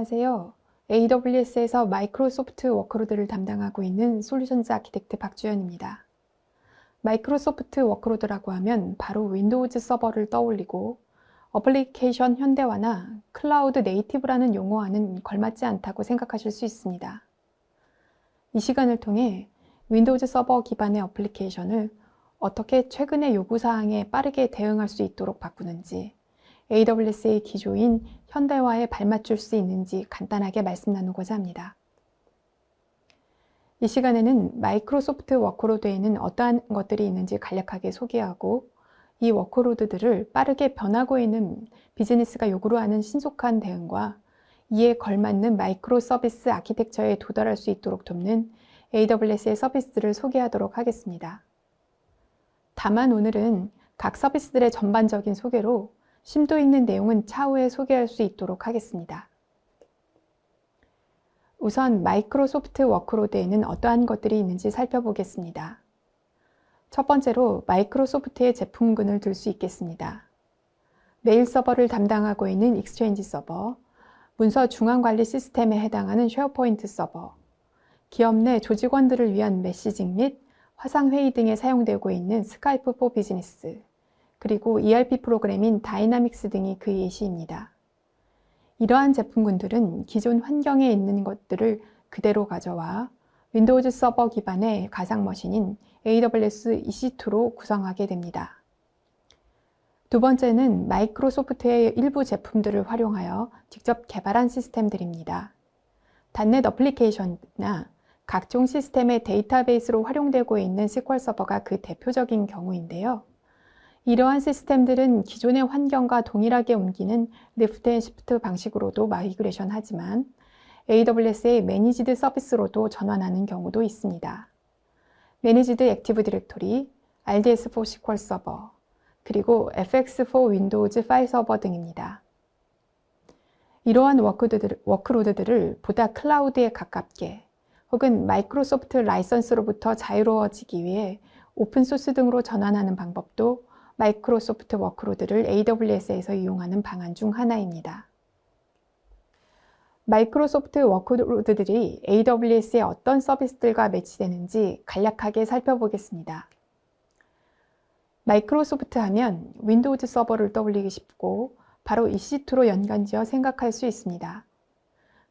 안녕하세요. AWS에서 마이크로소프트 워크로드를 담당하고 있는 솔루션즈 아키텍트 박주연입니다. 마이크로소프트 워크로드라고 하면 바로 윈도우즈 서버를 떠올리고 어플리케이션 현대화나 클라우드 네이티브라는 용어와는 걸맞지 않다고 생각하실 수 있습니다. 이 시간을 통해 윈도우즈 서버 기반의 어플리케이션을 어떻게 최근의 요구사항에 빠르게 대응할 수 있도록 바꾸는지 AWS의 기조인 현대화에 발맞출 수 있는지 간단하게 말씀 나누고자 합니다. 이 시간에는 마이크로소프트 워크로드에 는 어떠한 것들이 있는지 간략하게 소개하고 이 워크로드들을 빠르게 변하고 있는 비즈니스가 요구로 하는 신속한 대응과 이에 걸맞는 마이크로 서비스 아키텍처에 도달할 수 있도록 돕는 AWS의 서비스들을 소개하도록 하겠습니다. 다만 오늘은 각 서비스들의 전반적인 소개로 심도 있는 내용은 차후에 소개할 수 있도록 하겠습니다. 우선 마이크로소프트 워크로드에는 어떠한 것들이 있는지 살펴보겠습니다. 첫 번째로 마이크로소프트의 제품군을 들 수 있겠습니다. 메일 서버를 담당하고 있는 익스체인지 서버, 문서 중앙 관리 시스템에 해당하는 쉐어포인트 서버, 기업 내 조직원들을 위한 메시징 및 화상회의 등에 사용되고 있는 스카이프 포 비즈니스, 그리고 ERP 프로그램인 다이나믹스 등이 그 예시입니다. 이러한 제품군들은 기존 환경에 있는 것들을 그대로 가져와 윈도우즈 서버 기반의 가상 머신인 AWS EC2로 구성하게 됩니다. 두 번째는 마이크로소프트의 일부 제품들을 활용하여 직접 개발한 시스템들입니다. 단넷 어플리케이션이나 각종 시스템의 데이터베이스로 활용되고 있는 SQL 서버가 그 대표적인 경우인데요. 이러한 시스템들은 기존의 환경과 동일하게 옮기는 리프트 앤 시프트 방식으로도 마이그레이션 하지만 AWS의 매니지드 서비스로도 전환하는 경우도 있습니다. 매니지드 액티브 디렉토리, RDS4 SQL 서버, 그리고 FX4 윈도우즈 파일 서버 등입니다. 이러한 워크로드들, 워크로드들을 보다 클라우드에 가깝게 혹은 마이크로소프트 라이선스로부터 자유로워지기 위해 오픈소스 등으로 전환하는 방법도 마이크로소프트 워크로드를 AWS에서 이용하는 방안 중 하나입니다. 마이크로소프트 워크로드들이 AWS의 어떤 서비스들과 매치되는지 간략하게 살펴보겠습니다. 마이크로소프트 하면 윈도우즈 서버를 떠올리기 쉽고 바로 EC2로 연관지어 생각할 수 있습니다.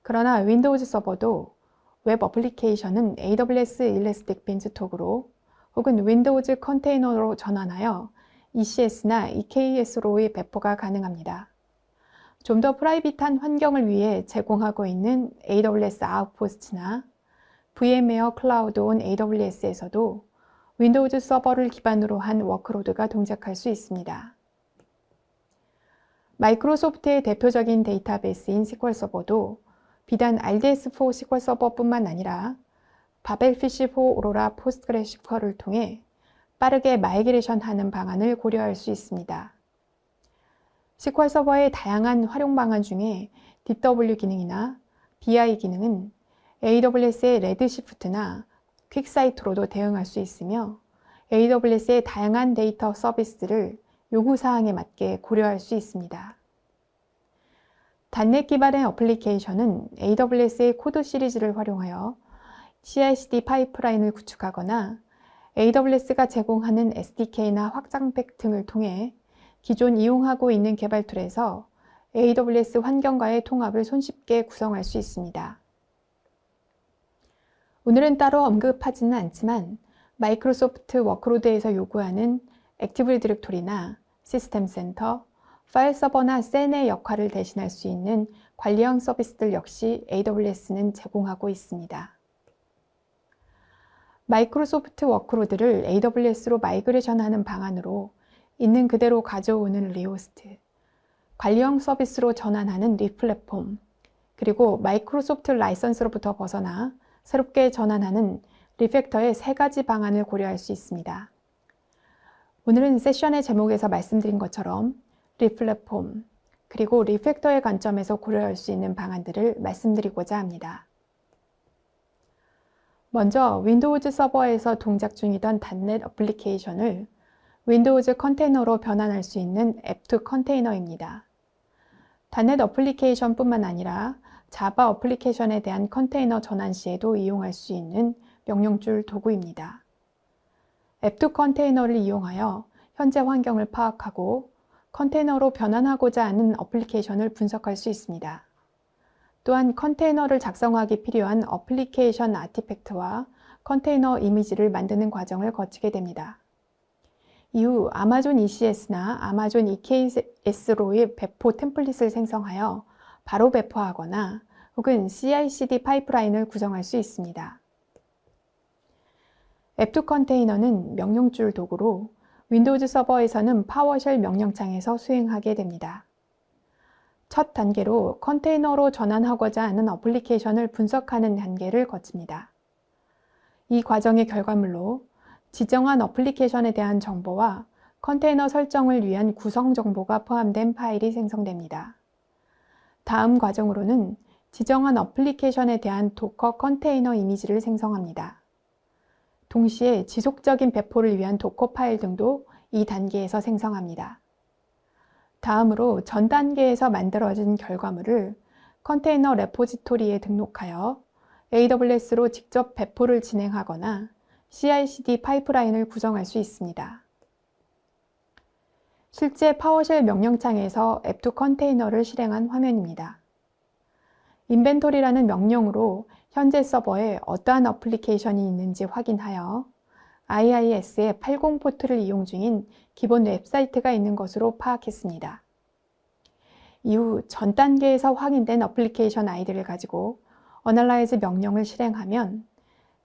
그러나 윈도우즈 서버도 웹 어플리케이션은 AWS 일레스틱 빈스톡으로 혹은 윈도우즈 컨테이너로 전환하여 ECS나 EKS로의 배포가 가능합니다. 좀 더 프라이빗한 환경을 위해 제공하고 있는 AWS 아웃포스트나 VM웨어 클라우드 온 AWS에서도 윈도우즈 서버를 기반으로 한 워크로드가 동작할 수 있습니다. 마이크로소프트의 대표적인 데이터베이스인 SQL 서버도 비단 RDS4 SQL 서버뿐만 아니라 바벨피시4 오로라 포스트그레스QL을 통해 빠르게 마이그레이션 하는 방안을 고려할 수 있습니다. SQL 서버의 다양한 활용 방안 중에 DW 기능이나 BI 기능은 AWS의 레드시프트나 퀵사이트로도 대응할 수 있으며 AWS의 다양한 데이터 서비스를 요구사항에 맞게 고려할 수 있습니다. 단넷 기반의 어플리케이션은 AWS의 코드 시리즈를 활용하여 CI/CD 파이프라인을 구축하거나 AWS가 제공하는 SDK나 확장팩 등을 통해 기존 이용하고 있는 개발 툴에서 AWS 환경과의 통합을 손쉽게 구성할 수 있습니다. 오늘은 따로 언급하지는 않지만 마이크로소프트 워크로드에서 요구하는 액티브 디렉토리나 시스템 센터, 파일 서버나 센의 역할을 대신할 수 있는 관리형 서비스들 역시 AWS는 제공하고 있습니다. 마이크로소프트 워크로드를 AWS로 마이그레이션 하는 방안으로 있는 그대로 가져오는 리오스트, 관리형 서비스로 전환하는 리플랫폼, 그리고 마이크로소프트 라이선스로부터 벗어나 새롭게 전환하는 리팩터의 세 가지 방안을 고려할 수 있습니다. 오늘은 세션의 제목에서 말씀드린 것처럼 리플랫폼, 그리고 리팩터의 관점에서 고려할 수 있는 방안들을 말씀드리고자 합니다. 먼저 윈도우즈 서버에서 동작 중이던 단넷 어플리케이션을 윈도우즈 컨테이너로 변환할 수 있는 앱2 컨테이너입니다. 단넷 어플리케이션뿐만 아니라 자바 어플리케이션에 대한 컨테이너 전환 시에도 이용할 수 있는 명령줄 도구입니다. 앱2 컨테이너를 이용하여 현재 환경을 파악하고 컨테이너로 변환하고자 하는 어플리케이션을 분석할 수 있습니다. 또한 컨테이너를 작성하기 필요한 어플리케이션 아티팩트와 컨테이너 이미지를 만드는 과정을 거치게 됩니다. 이후 아마존 ECS나 아마존 EKS로의 배포 템플릿을 생성하여 바로 배포하거나 혹은 CI/CD 파이프라인을 구성할 수 있습니다. 앱2 컨테이너는 명령줄 도구로 윈도우즈 서버에서는 파워쉘 명령창에서 수행하게 됩니다. 첫 단계로 컨테이너로 전환하고자 하는 어플리케이션을 분석하는 단계를 거칩니다. 이 과정의 결과물로 지정한 어플리케이션에 대한 정보와 컨테이너 설정을 위한 구성 정보가 포함된 파일이 생성됩니다. 다음 과정으로는 지정한 어플리케이션에 대한 도커 컨테이너 이미지를 생성합니다. 동시에 지속적인 배포를 위한 도커 파일 등도 이 단계에서 생성합니다. 다음으로 전 단계에서 만들어진 결과물을 컨테이너 레포지토리에 등록하여 AWS로 직접 배포를 진행하거나 CI/CD 파이프라인을 구성할 수 있습니다. 실제 파워쉘 명령창에서 앱2 컨테이너를 실행한 화면입니다. 인벤토리라는 명령으로 현재 서버에 어떠한 어플리케이션이 있는지 확인하여 IIS의 80 포트를 이용 중인 기본 웹사이트가 있는 것으로 파악했습니다. 이후 전 단계에서 확인된 어플리케이션 아이디를 가지고 어널라이즈 명령을 실행하면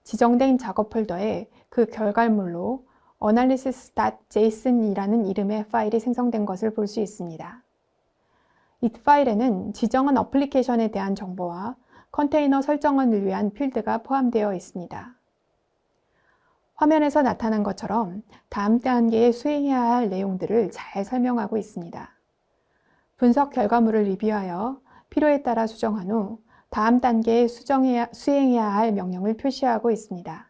지정된 작업 폴더에 그 결과물로 analysis.json이라는 이름의 파일이 생성된 것을 볼 수 있습니다. 이 파일에는 지정한 어플리케이션에 대한 정보와 컨테이너 설정을 위한 필드가 포함되어 있습니다. 화면에서 나타난 것처럼 다음 단계에 수행해야 할 내용들을 잘 설명하고 있습니다. 분석 결과물을 리뷰하여 필요에 따라 수정한 후 다음 단계에 수정해야, 수행해야 할 명령을 표시하고 있습니다.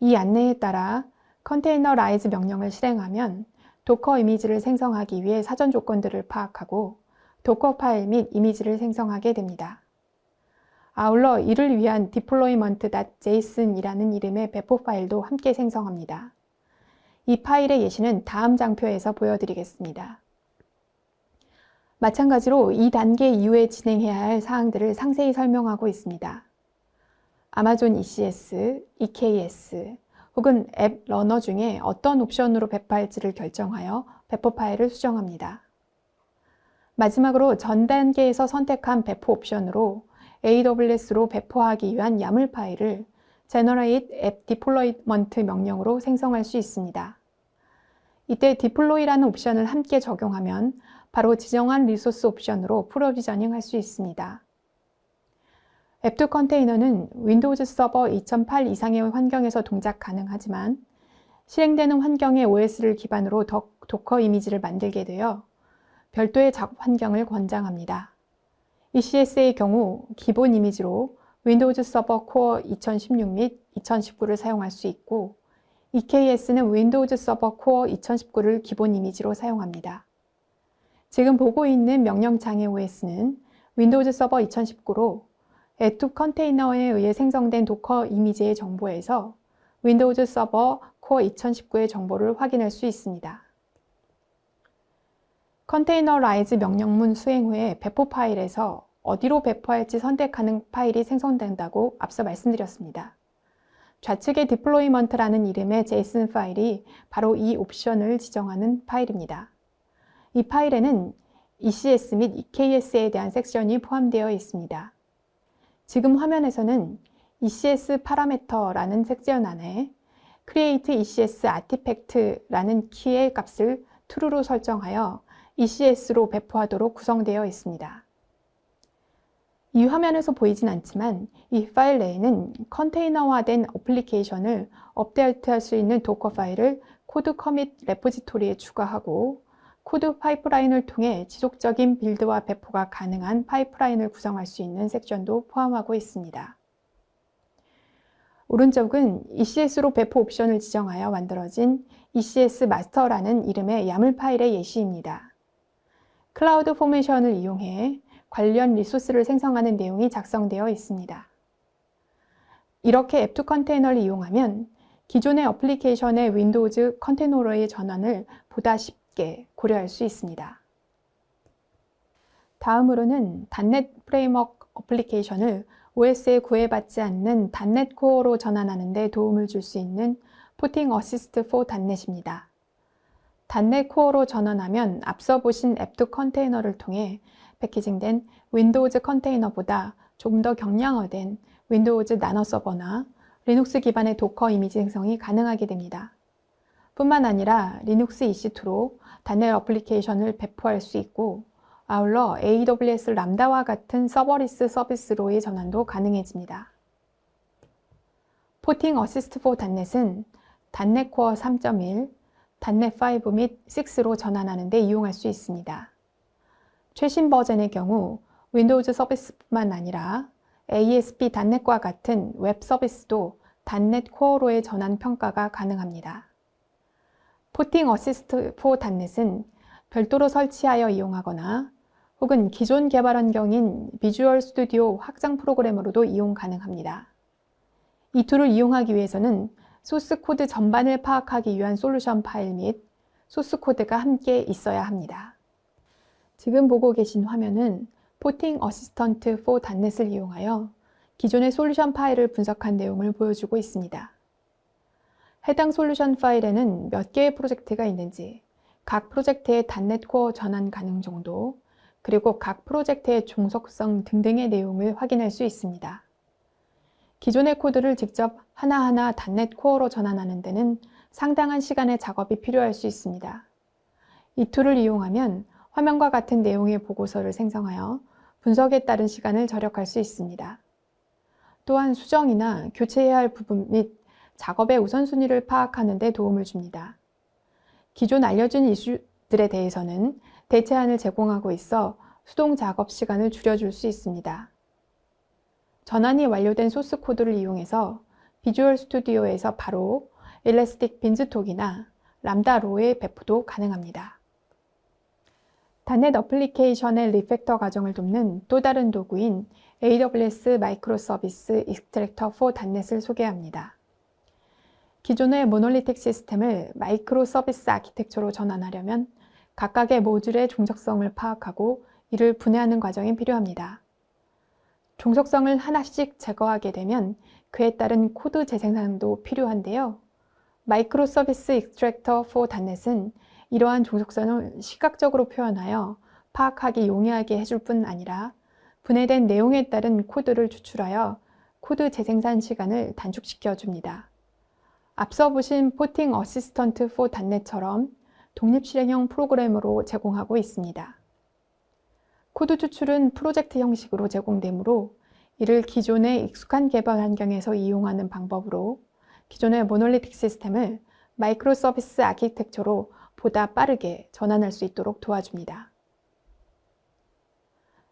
이 안내에 따라 컨테이너 라이즈 명령을 실행하면 도커 이미지를 생성하기 위해 사전 조건들을 파악하고 도커 파일 및 이미지를 생성하게 됩니다. 아울러 이를 위한 deployment.json이라는 이름의 배포 파일도 함께 생성합니다. 이 파일의 예시는 다음 장표에서 보여드리겠습니다. 마찬가지로 이 단계 이후에 진행해야 할 사항들을 상세히 설명하고 있습니다. 아마존 ECS, EKS 혹은 앱 러너 중에 어떤 옵션으로 배포할지를 결정하여 배포 파일을 수정합니다. 마지막으로 전 단계에서 선택한 배포 옵션으로 AWS로 배포하기 위한 야물 파일을 generate app deployment 명령으로 생성할 수 있습니다. 이때 deploy라는 옵션을 함께 적용하면 바로 지정한 리소스 옵션으로 프로비저닝 할 수 있습니다. 앱2 컨테이너는 윈도우즈 서버 2008 이상의 환경에서 동작 가능하지만 실행되는 환경의 OS를 기반으로 도커 이미지를 만들게 되어 별도의 작업 환경을 권장합니다. ECS의 경우 기본 이미지로 윈도우즈 서버 코어 2016 및 2019를 사용할 수 있고 EKS는 윈도우즈 서버 코어 2019를 기본 이미지로 사용합니다. 지금 보고 있는 명령창의 OS는 윈도우즈 서버 2019로 앱2 컨테이너에 의해 생성된 도커 이미지의 정보에서 윈도우즈 서버 코어 2019의 정보를 확인할 수 있습니다. 컨테이너라이즈 명령문 수행 후에 배포 파일에서 어디로 배포할지 선택하는 파일이 생성된다고 앞서 말씀드렸습니다. 좌측의 deployment라는 이름의 JSON 파일이 바로 이 옵션을 지정하는 파일입니다. 이 파일에는 ECS 및 EKS에 대한 섹션이 포함되어 있습니다. 지금 화면에서는 ECS 파라메터라는 섹션 안에 create ECS artifact라는 키의 값을 true로 설정하여 ECS로 배포하도록 구성되어 있습니다. 이 화면에서 보이진 않지만 이 파일 내에는 컨테이너화된 어플리케이션을 업데이트할 수 있는 도커 파일을 코드 커밋 레포지토리에 추가하고 코드 파이프라인을 통해 지속적인 빌드와 배포가 가능한 파이프라인을 구성할 수 있는 섹션도 포함하고 있습니다. 오른쪽은 ECS로 배포 옵션을 지정하여 만들어진 ECS 마스터라는 이름의 야물 파일의 예시입니다. 클라우드 포메이션을 이용해 관련 리소스를 생성하는 내용이 작성되어 있습니다. 이렇게 앱2 컨테이너를 이용하면 기존의 어플리케이션의 윈도우즈 컨테이너로의 전환을 보다 쉽게 고려할 수 있습니다. 다음으로는 단넷 프레임워크 어플리케이션을 OS에 구애받지 않는 단넷 코어로 전환하는 데 도움을 줄 수 있는 포팅 어시스트 4 단넷입니다. 단넷 코어로 전환하면 앞서 보신 앱2 컨테이너를 통해 패키징된 윈도우즈 컨테이너보다 조금 더 경량화된 윈도우즈 나노 서버나 리눅스 기반의 도커 이미지 생성이 가능하게 됩니다. 뿐만 아니라 리눅스 EC2로 단넷 어플리케이션을 배포할 수 있고 아울러 AWS 람다와 같은 서버리스 서비스로의 전환도 가능해집니다. 포팅 어시스트 4 단넷은 단넷 코어 3.1, 단넷 5및 6로 전환하는 데 이용할 수 있습니다. 최신 버전의 경우 윈도우즈 서비스뿐만 아니라 ASP 단넷과 같은 웹 서비스도 단넷 코어로의 전환 평가가 가능합니다. 포팅 어시스트 4 단넷은 별도로 설치하여 이용하거나 혹은 기존 개발 환경인 비주얼 스튜디오 확장 프로그램으로도 이용 가능합니다. 이 툴을 이용하기 위해서는 소스 코드 전반을 파악하기 위한 솔루션 파일 및 소스 코드가 함께 있어야 합니다. 지금 보고 계신 화면은 포팅 어시스턴트 4 단넷을 이용하여 기존의 솔루션 파일을 분석한 내용을 보여주고 있습니다. 해당 솔루션 파일에는 몇 개의 프로젝트가 있는지, 각 프로젝트의 단넷 코어 전환 가능 정도, 그리고 각 프로젝트의 종속성 등등의 내용을 확인할 수 있습니다. 기존의 코드를 직접 하나하나 단넷 코어로 전환하는 데는 상당한 시간의 작업이 필요할 수 있습니다. 이 툴을 이용하면 화면과 같은 내용의 보고서를 생성하여 분석에 따른 시간을 절약할 수 있습니다. 또한 수정이나 교체해야 할 부분 및 작업의 우선순위를 파악하는 데 도움을 줍니다. 기존 알려진 이슈들에 대해서는 대체안을 제공하고 있어 수동 작업 시간을 줄여줄 수 있습니다. 전환이 완료된 소스 코드를 이용해서 비주얼 스튜디오에서 바로 일레스틱 빈즈톡이나 람다 로의 배포도 가능합니다. 단넷 어플리케이션의 리팩터 과정을 돕는 또 다른 도구인 AWS 마이크로 서비스 익스트랙터 4 단넷을 소개합니다. 기존의 모놀리틱 시스템을 마이크로 서비스 아키텍처로 전환하려면 각각의 모듈의 종속성을 파악하고 이를 분해하는 과정이 필요합니다. 종속성을 하나씩 제거하게 되면 그에 따른 코드 재생산도 필요한데요. 마이크로 서비스 익스트랙터 4 단넷은 이러한 종속성을 시각적으로 표현하여 파악하기 용이하게 해줄 뿐 아니라 분해된 내용에 따른 코드를 추출하여 코드 재생산 시간을 단축시켜 줍니다. 앞서 보신 포팅 어시스턴트 4 단넷처럼 독립 실행형 프로그램으로 제공하고 있습니다. 코드 추출은 프로젝트 형식으로 제공되므로 이를 기존의 익숙한 개발 환경에서 이용하는 방법으로 기존의 모놀리틱 시스템을 마이크로 서비스 아키텍처로 보다 빠르게 전환할 수 있도록 도와줍니다.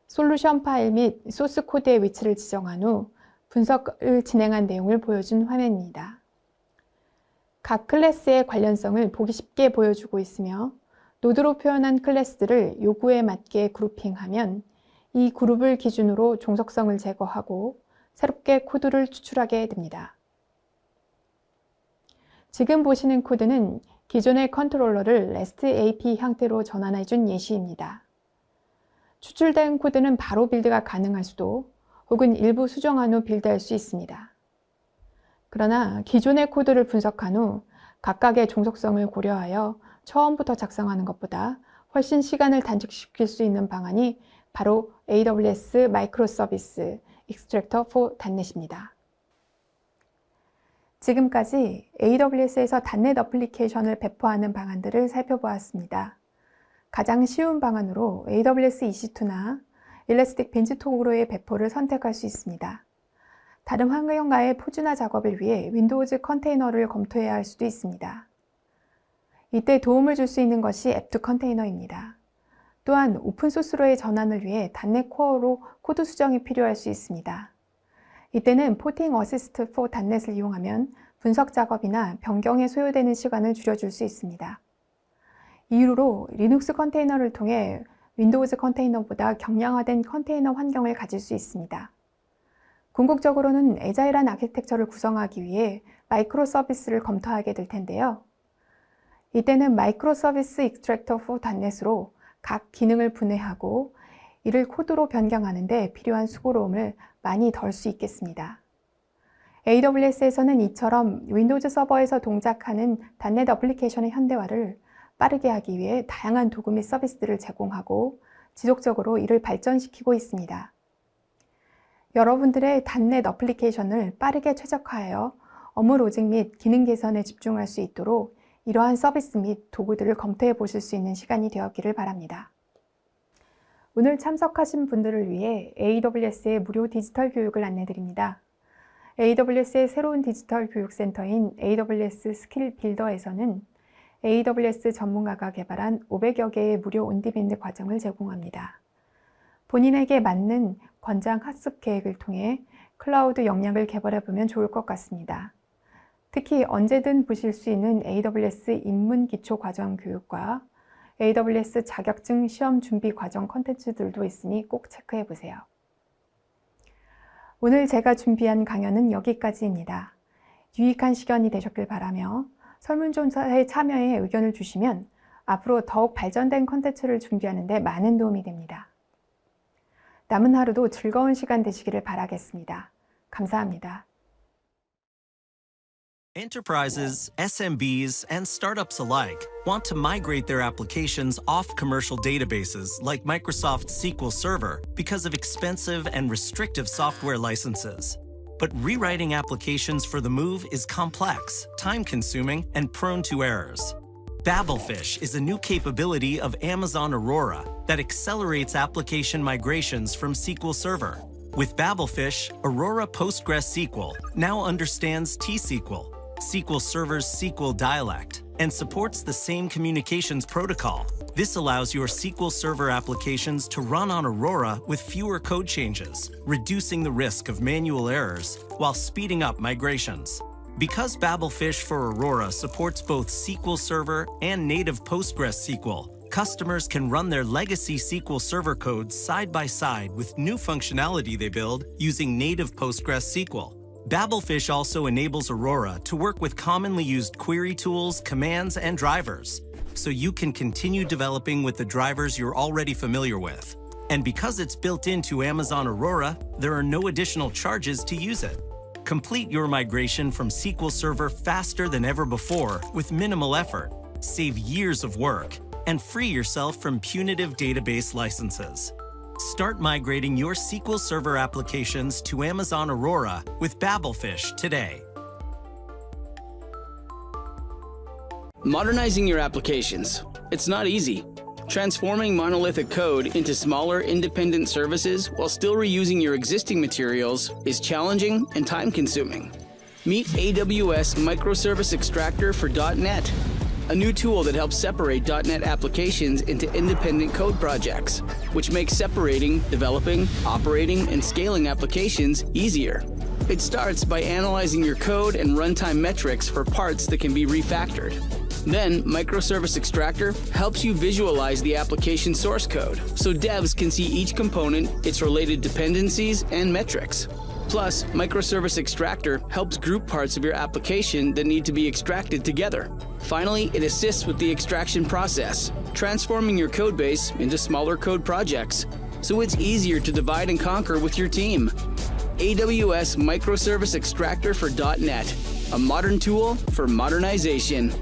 솔루션 파일 및 소스 코드의 위치를 지정한 후 분석을 진행한 내용을 보여준 화면입니다. 각 클래스의 관련성을 보기 쉽게 보여주고 있으며 노드로 표현한 클래스들을 요구에 맞게 그룹핑하면 이 그룹을 기준으로 종속성을 제거하고 새롭게 코드를 추출하게 됩니다. 지금 보시는 코드는 기존의 컨트롤러를 REST AP 형태로 전환해 준 예시입니다. 추출된 코드는 바로 빌드가 가능할 수도 혹은 일부 수정한 후 빌드할 수 있습니다. 그러나 기존의 코드를 분석한 후 각각의 종속성을 고려하여 처음부터 작성하는 것보다 훨씬 시간을 단축시킬 수 있는 방안이 바로 AWS 마이크로 서비스 익스트랙터 4 단넷입니다. 지금까지 AWS에서 단넷 어플리케이션을 배포하는 방안들을 살펴보았습니다. 가장 쉬운 방안으로 AWS EC2나 일레스틱 벤치톡으로의 배포를 선택할 수 있습니다. 다른 환경과의 표준화 작업을 위해 윈도우즈 컨테이너를 검토해야 할 수도 있습니다. 이때 도움을 줄 수 있는 것이 앱2 컨테이너입니다. 또한 오픈소스로의 전환을 위해 단넷 코어로 코드 수정이 필요할 수 있습니다. 이때는 포팅 어시스트 4 단넷을 이용하면 분석 작업이나 변경에 소요되는 시간을 줄여줄 수 있습니다. 이후로 리눅스 컨테이너를 통해 윈도우즈 컨테이너보다 경량화된 컨테이너 환경을 가질 수 있습니다. 궁극적으로는 애자일한 아키텍처를 구성하기 위해 마이크로 서비스를 검토하게 될 텐데요. 이때는 마이크로 서비스 익스트랙터 for .NET으로 각 기능을 분해하고 이를 코드로 변경하는데 필요한 수고로움을 많이 덜 수 있겠습니다. AWS에서는 이처럼 윈도우즈 서버에서 동작하는 단넷 어플리케이션의 현대화를 빠르게 하기 위해 다양한 도구 및 서비스들을 제공하고 지속적으로 이를 발전시키고 있습니다. 여러분들의 단넷 어플리케이션을 빠르게 최적화하여 업무 로직 및 기능 개선에 집중할 수 있도록 이러한 서비스 및 도구들을 검토해 보실 수 있는 시간이 되었기를 바랍니다. 오늘 참석하신 분들을 위해 AWS의 무료 디지털 교육을 안내드립니다. AWS의 새로운 디지털 교육센터인 AWS 스킬 빌더에서는 AWS 전문가가 개발한 500여 개의 무료 온디밴드 과정을 제공합니다. 본인에게 맞는 권장 학습 계획을 통해 클라우드 역량을 개발해 보면 좋을 것 같습니다. 특히 언제든 보실 수 있는 AWS 입문 기초 과정 교육과 AWS 자격증 시험 준비 과정 컨텐츠들도 있으니 꼭 체크해 보세요. 오늘 제가 준비한 강연은 여기까지입니다. 유익한 시간이 되셨길 바라며 설문조사에 참여해 의견을 주시면 앞으로 더욱 발전된 컨텐츠를 준비하는 데 많은 도움이 됩니다. 남은 하루도 즐거운 시간 되시기를 바라겠습니다. 감사합니다. Enterprises, SMBs, and startups alike want to migrate their applications off commercial databases like Microsoft SQL Server because of expensive and restrictive software licenses. But rewriting applications for the move is complex, time consuming, and prone to errors. Babelfish is a new capability of Amazon Aurora that accelerates application migrations from SQL Server. With Babelfish, Aurora PostgreSQL now understands T-SQL, SQL Server's SQL dialect, and supports the same communications protocol. This allows your SQL Server applications to run on Aurora with fewer code changes, reducing the risk of manual errors while speeding up migrations. Because Babelfish for Aurora supports both SQL Server and native PostgreSQL, customers can run their legacy SQL Server code side by side with new functionality they build using native PostgreSQL. Babelfish also enables Aurora to work with commonly used query tools, commands, and drivers, so you can continue developing with the drivers you're already familiar with. And because it's built into Amazon Aurora, there are no additional charges to use it. Complete your migration from SQL Server faster than ever before with minimal effort, save years of work, and free yourself from punitive database licenses. Start migrating your SQL Server applications to Amazon Aurora with Babelfish today. Modernizing your applications. It's not easy. Transforming monolithic code into smaller, independent services while still reusing your existing materials is challenging and time consuming. Meet AWS Microservice Extractor for .NET, a new tool that helps separate .NET applications into independent code projects, which makes separating, developing, operating, and scaling applications easier. It starts by analyzing your code and runtime metrics for parts that can be refactored. Then, Microservice Extractor helps you visualize the application source code so devs can see each component, its related dependencies, and metrics. Plus, Microservice Extractor helps group parts of your application that need to be extracted together. Finally, it assists with the extraction process, transforming your codebase into smaller code projects so it's easier to divide and conquer with your team. AWS Microservice Extractor for .NET, a modern tool for modernization.